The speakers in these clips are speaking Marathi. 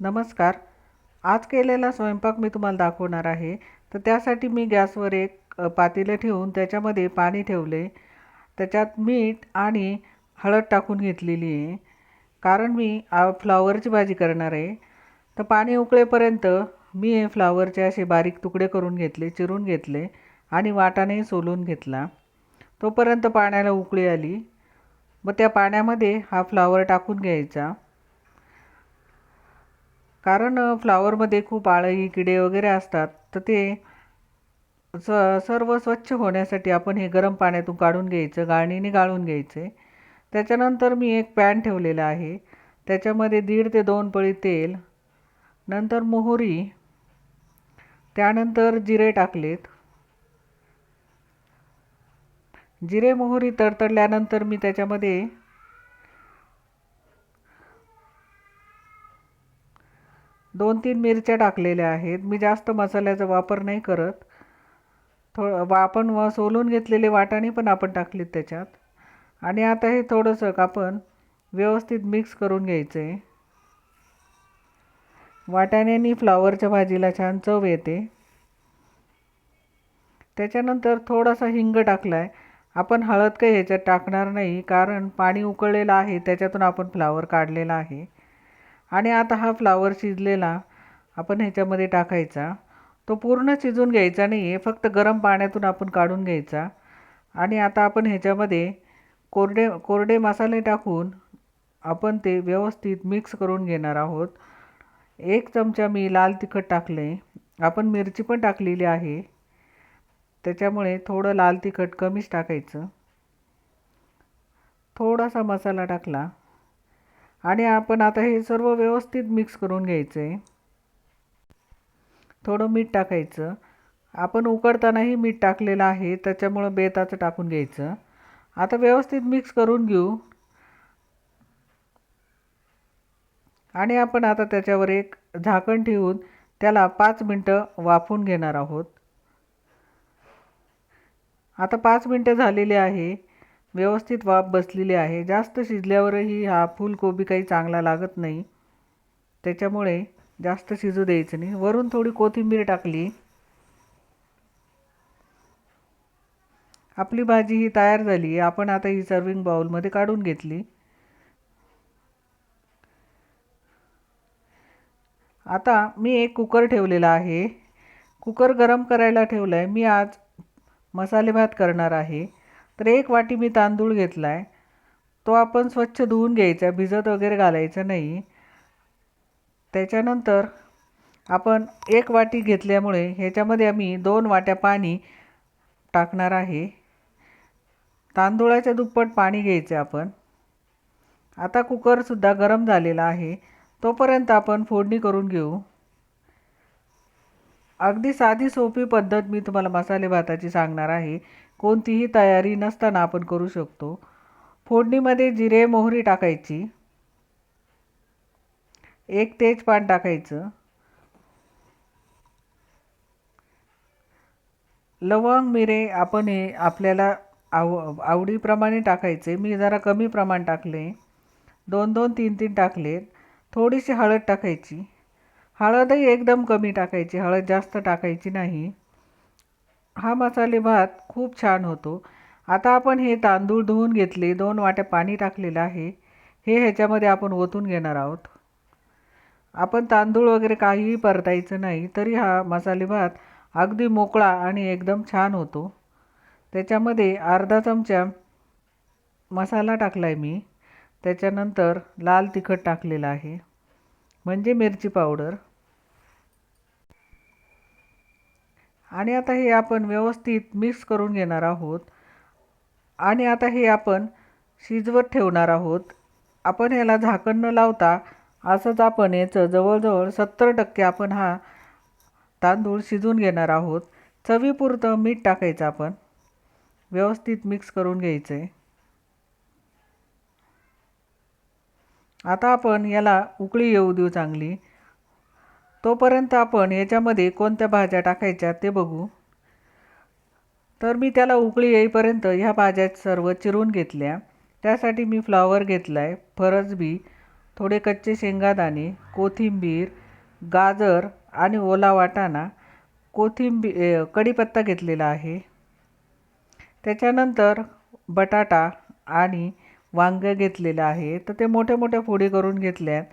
नमस्कार. आज केलेला स्वयंपाक मी तुम्हाला दाखवणार आहे. तर त्यासाठी मी गॅसवर एक पातेलं ठेवून त्याच्यामध्ये पाणी ठेवले. त्याच्यात मीठ आणि हळद टाकून घेतलेली आहे. कारण मी आ, फ्लावरची भाजी करणार आहे. तर पाणी उकळेपर्यंत मी हे फ्लावरचे असे बारीक तुकडे करून घेतले चिरून घेतले आणि वाटाणे सोलून घेतला. तोपर्यंत पाण्याला उकळी आली. मग त्या पाण्यामध्ये हा फ्लावर टाकून घ्यायचा. कारण फ्लावरमध्ये खूप आळही किडे वगैरे असतात तर ते स सर्व स्वच्छ होण्यासाठी आपण हे गरम पाण्यातून काढून घ्यायचं गाळणीने गाळून घ्यायचे. त्याच्यानंतर मी एक पॅन ठेवलेला आहे. त्याच्यामध्ये दीड ते दोन पळी तेल नंतर मोहरी त्यानंतर जिरे टाकलेत. जिरे मोहरी तडतडल्यानंतर मी त्याच्यामध्ये दोन तीन मिरच्या टाकलेल्या आहेत. मी जास्त मसाल्याचा वापर नाही करत. थो वा आपण व सोलून घेतलेले वाटाणे पण आपण टाकलेत त्याच्यात. आणि आता हे थोडंसं आपण व्यवस्थित मिक्स करून घ्यायचं आहे वाटाण्यानी फ्लावरच्या भाजीला छान चव येते. त्याच्यानंतर थोडासा हिंग टाकला आहे आपण हळद काही ह्याच्यात टाकणार नाही कारण पाणी उकळलेलं आहे. त्याच्यातून आपण फ्लावर काढलेला आहे. आणि आता हा फ्लावर शिजलेला आपण ह्याच्यामध्ये टाकायचा. तो पूर्ण शिजून घ्यायचा नाही आहे फक्त गरम पाण्यातून आपण काढून घ्यायचा. आणि आता आपण ह्याच्यामध्ये कोरडे कोरडे मसाले टाकून आपण ते व्यवस्थित मिक्स करून घेणार आहोत. एक चमचा मी लाल तिखट टाकले. आपण मिरची पण टाकलेली आहे. त्याच्यामुळे थोडं लाल तिखट कमीच टाकायचं. थोडासा मसाला टाकला. आणि आपण आता हे सर्व व्यवस्थित मिक्स करून घ्यायचं. आहे थोडं मीठ टाकायचं. आपण उकडतानाही मीठ टाकलेलं आहे त्याच्यामुळं बेताचं टाकून घ्यायचं. आता व्यवस्थित मिक्स करून घेऊ. आणि आपण आता त्याच्यावर एक झाकण ठेवून त्याला पाच मिनटं वाफून घेणार आहोत. आता पाच मिनटं झालेली आहे. व्यवस्थित वाफ बसलेली आहे. जास्त शिजल्यावरही हा फुलकोबी काही चांगला लागत नाही. त्याच्यामुळे जास्त शिजू द्यायचं नाही. वरून थोडी कोथिंबीर टाकली. आपली भाजी ही तयार झाली. आहे आपण आता ही सर्विंग बाउलमध्ये काढून घेतली. आता मी एक कुकर ठेवलेला आहे. कुकर गरम करायला ठेवला आहे मी आज मसाले भात करणार आहे. तर एक वाटी मी तांदूळ घेतला आहे तो आपण स्वच्छ धुवून घ्यायचा भिजत वगैरे घालायचं नाही. त्याच्यानंतर आपण एक वाटी घेतल्यामुळे ह्याच्यामध्ये आम्ही दोन वाट्या पाणी टाकणार आहे. तांदूळाच्या दुप्पट पाणी घ्यायचं आपण. आता कुकरसुद्धा गरम झालेला आहे. तोपर्यंत आपण फोडणी करून घेऊ. अगदी साधी सोपी पद्धत मी तुम्हाला मसाले भाताची सांगणार आहे. कोणतीही तयारी नसताना आपण करू शकतो. फोडणीमध्ये जिरे मोहरी टाकायची. एक तेजपान टाकायचं. लवंग मिरे आपण हे आपल्याला आव आवडीप्रमाणे टाकायचे. मी जरा कमी प्रमाण टाकले. दोन दोन तीन तीन टाकले. थोडीशी हळद टाकायची. हळदही एकदम कमी टाकायची. हळद जास्त टाकायची नाही. हा मसाले भात खूप छान होतो. आता आपण हे तांदूळ धुवून घेतले. दोन वाट्या पाणी टाकलेलं आहे. हे ह्याच्यामध्ये आपण ओतून घेणार आहोत. आपण तांदूळ वगैरे काहीही परतायचं नाही तरी हा मसाले भात अगदी मोकळा आणि एकदम छान होतो. त्याच्यामध्ये अर्धा चमचा मसाला टाकला आहे मी. त्याच्यानंतर लाल तिखट टाकलेलं आहे. म्हणजे मिरची पावडर. आणि आता हे आपण व्यवस्थित मिक्स करून घेणार आहोत. आणि आता हे आपण शिजवत ठेवणार आहोत. आपण ह्याला झाकण न लावता असंच आपण याचं जवळजवळ सत्तर टक्के आपण हा तांदूळ शिजून घेणार आहोत. चवीपुरतं मीठ टाकायचं आपण. व्यवस्थित मिक्स करून घ्यायचं. आहे आता आपण याला उकळी येऊ देऊ चांगली. तोपर्यंत आपण याच्यामध्ये कोणत्या भाज्या टाकायच्या ते बघू. तर मी त्याला उकळी येईपर्यंत ह्या भाज्या सर्व चिरून घेतल्या. त्यासाठी मी फ्लॉवर घेतला आहे फरसबी थोडे कच्चे शेंगादाणे कोथिंबीर गाजर आणि ओला वाटाणा कोथिंबी कढीपत्ता घेतलेला आहे. त्याच्यानंतर बटाटा आणि वांगं घेतलेलं आहे. तर ते मोठ्या मोठ्या फोडी करून घेतल्यात.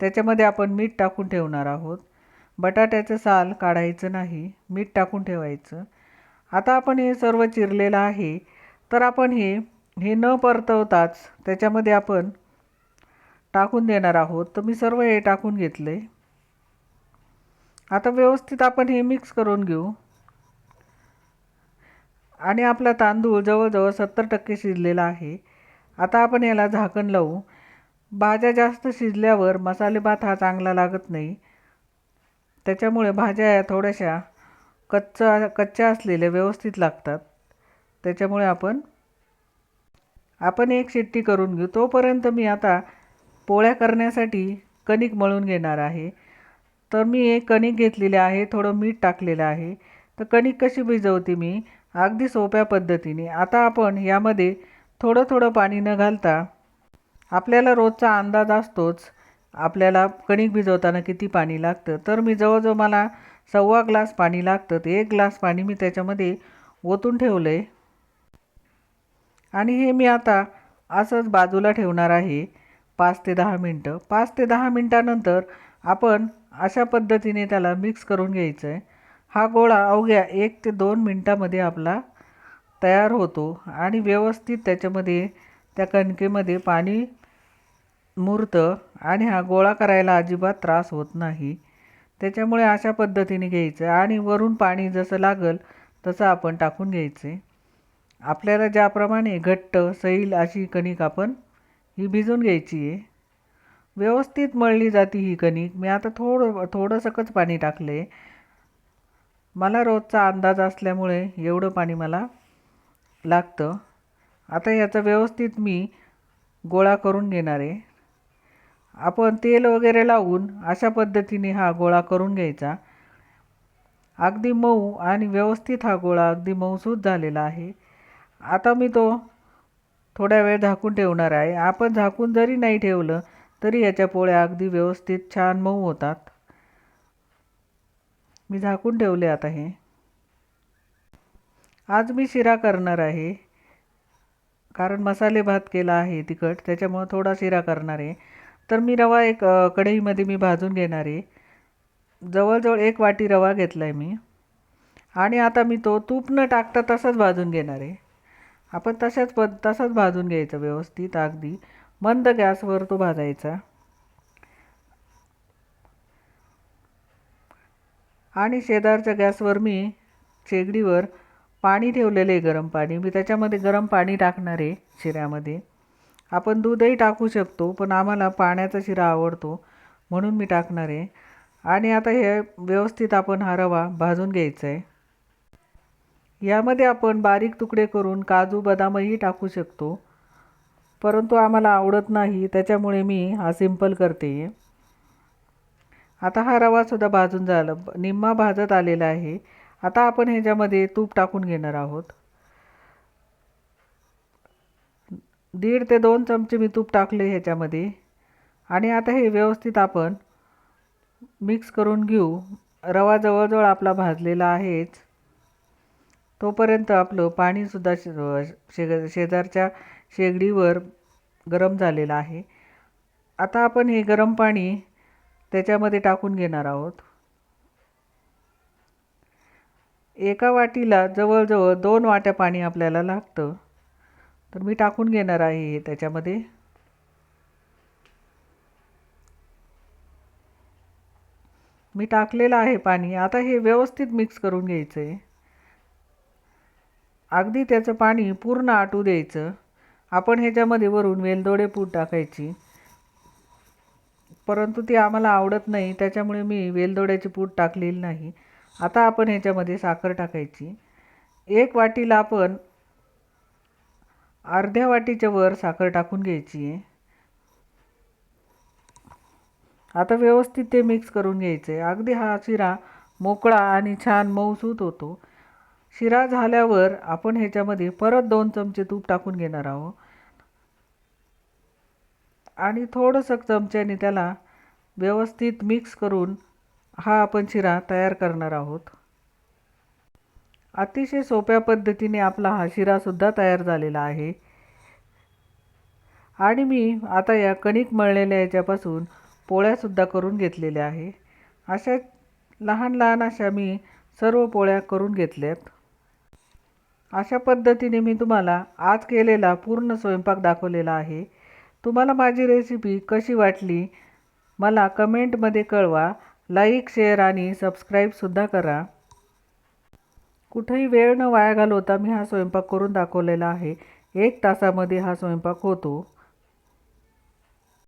त्याच्यामध्ये आपण मीठ टाकून ठेवणार आहोत. बटाट्याचं साल काढायचं नाही मीठ टाकून ठेवायचं. आता आपण हे सर्व चिरलेलं आहे तर आपण हे हे न परतवताच त्याच्यामध्ये आपण टाकून देणार आहोत. तर मी सर्व हे टाकून घेतले. आता व्यवस्थित आपण हे मिक्स करून घेऊ. आणि आपला तांदूळ जवळजवळ सत्तर टक्के शिजलेला आहे. आता आपण याला झाकण लावू. भाज्या जास्त शिजल्यावर मसाले भात हा चांगला लागत नाही. त्याच्यामुळे भाज्या या थोड्याशा कच्चा कच्च्या असलेल्या व्यवस्थित लागतात. त्याच्यामुळे आपण आपण एक शिट्टी करून घेऊ. तोपर्यंत मी आता पोळ्या करण्यासाठी कणिक मळून घेणार आहे. तर मी एक कणिक घेतलेले आहे थोडं मीठ टाकलेलं आहे. तर कणिक कशी भिजवते मी? अगदी सोप्या पद्धतीने. आता आपण यामध्ये थोडं थोडं पाणी न घालता आपल्याला रोजचा अंदाज असतोच आपल्याला कणिक भिजवताना किती पाणी लागतं? तर मी जवळजवळ मला सव्वा ग्लास पाणी लागतं. ते एक ग्लास पाणी मी त्याच्यामध्ये ओतून ठेवलं आहे आणि हे मी आता असंच बाजूला ठेवणार आहे. पाच ते दहा मिनटं. पाच ते दहा मिनटानंतर आपण अशा पद्धतीने त्याला मिक्स करून घ्यायचं आहे हा गोळा अवघ्या एक ते दोन मिनटामध्ये आपला तयार होतो. आणि व्यवस्थित त्याच्यामध्ये त्या कणकेमध्ये पाणी मुरतं आणि हा गोळा करायला अजिबात त्रास होत नाही. त्याच्यामुळे अशा पद्धतीने घ्यायचं आणि वरून पाणी जसं लागल तसं आपण टाकून घ्यायचे. आपल्याला ज्याप्रमाणे घट्ट सैल अशी कणिक आपण ही भिजून घ्यायची आहे. व्यवस्थित मळली जाते ही कणिक. मी आता थोडं थोडंसंच पाणी टाकलं. आहे मला रोजचा अंदाज असल्यामुळे एवढं पाणी मला लागतं. आता याचा व्यवस्थित मी गोळा करून घेणार आहे. आपण तेल वगैरे लावून अशा पद्धतीने हा गोळा करून घ्यायचा. अगदी मऊ आणि व्यवस्थित हा गोळा अगदी मऊसूद झालेला आहे. आता मी तो थोड्या वेळ झाकून ठेवणार आहे. आपण झाकून जरी नाही ठेवलं तरी याच्या पोळ्या अगदी व्यवस्थित छान मऊ होतात. मी झाकून ठेवले आता हे. आज मी शिरा करणार आहे. कारण मसाले भात केला आहे तिखट त्याच्यामुळं थोडा शिरा करणार आहे. तर मी रवा एक कढईमध्ये मी भाजून घेणार आहे. जवळजवळ एक वाटी रवा घेतला आहे मी. आणि आता मी तो तूप न टाकता तसाच भाजून घेणार आहे. आपण तशाच पद तसाच भाजून घ्यायचा व्यवस्थित अगदी. मंद गॅसवर तो भाजायचा. आणि शेजारच्या गॅसवर मी शेगडीवर पाणी ठेवलेलं आहे गरम पाणी. मी त्याच्यामध्ये गरम पाणी टाकणार आहे शिऱ्यामध्ये. आपण दूधही टाकू शकतो पण आम्हाला पाण्याचा शिरा आवडतो म्हणून मी टाकणार आहे. आणि आता हे व्यवस्थित आपण हा रवा भाजून घ्यायचा आहे. यामध्ये आपण बारीक तुकडे करून काजू बदामही टाकू शकतो परंतु आम्हाला आवडत नाही त्याच्यामुळे मी हा सिंपल करते. आता हा रवासुद्धा भाजून झाला निम्मा भाजत आलेला आहे. आता आपण ह्याच्यामध्ये तूप टाकून घेणार आहोत. दीड ते दोन चमचे मी तूप टाकले ह्याच्यामध्ये. आणि आता हे व्यवस्थित आपण मिक्स करून घेऊ. रवा जवळजवळ आपला भाजलेला आहेच. तोपर्यंत आपलं पाणीसुद्धा शे शेजारच्या शेगडीवर गरम झालेलं आहे. आता आपण हे गरम पाणी त्याच्यामध्ये टाकून घेणार आहोत. एका वाटीला जवळजवळ दोन वाट्या पाणी आपल्याला लागतं. तर मी टाकून घेणार आहे हे त्याच्यामध्ये. मी टाकलेलं आहे पाणी. आता हे व्यवस्थित मिक्स करून घ्यायचं आहे अगदी त्याचं पाणी पूर्ण आटू द्यायचं. आपण ह्याच्यामध्ये वरून वेलदोडे पूड टाकायची. परंतु ती आम्हाला आवडत नाही त्याच्यामुळे मी वेलदोड्याची पूड टाकलेली नाही. आता आपण ह्याच्यामध्ये साखर टाकायची. एक वाटीला आपण अर्ध्या वाटीच्या वर साखर टाकून घ्यायची. आहे आता व्यवस्थित ते मिक्स करून घ्यायचं. आहे अगदी हा शिरा मोकळा आणि छान मऊसूत होतो. शिरा झाल्यावर आपण ह्याच्यामध्ये परत दोन चमचे तूप टाकून घेणार आहोत. आणि थोडंसं चमच्याने त्याला व्यवस्थित मिक्स करून हा आपण शिरा तयार करणार आहोत. अतिशय सोप्या पद्धतीने आपला हा शिरासुद्धा तयार झालेला आहे. आणि मी आता या कणिक मळलेल्या याच्यापासून पोळ्यासुद्धा करून घेतलेल्या आहे. अशा लहान लहान अशा मी सर्व पोळ्या करून घेतल्यात. अशा पद्धतीने मी तुम्हाला आज केलेला पूर्ण स्वयंपाक दाखवलेला आहे. तुम्हाला माझी रेसिपी कशी वाटली मला कमेंटमध्ये कळवा. लाईक शेअर आणि सबस्क्राईबसुद्धा करा. कुठेही वेळ न वाया घालवता मी हा स्वयंपाक करून दाखवलेला आहे. एक तासामध्ये हा स्वयंपाक होतो.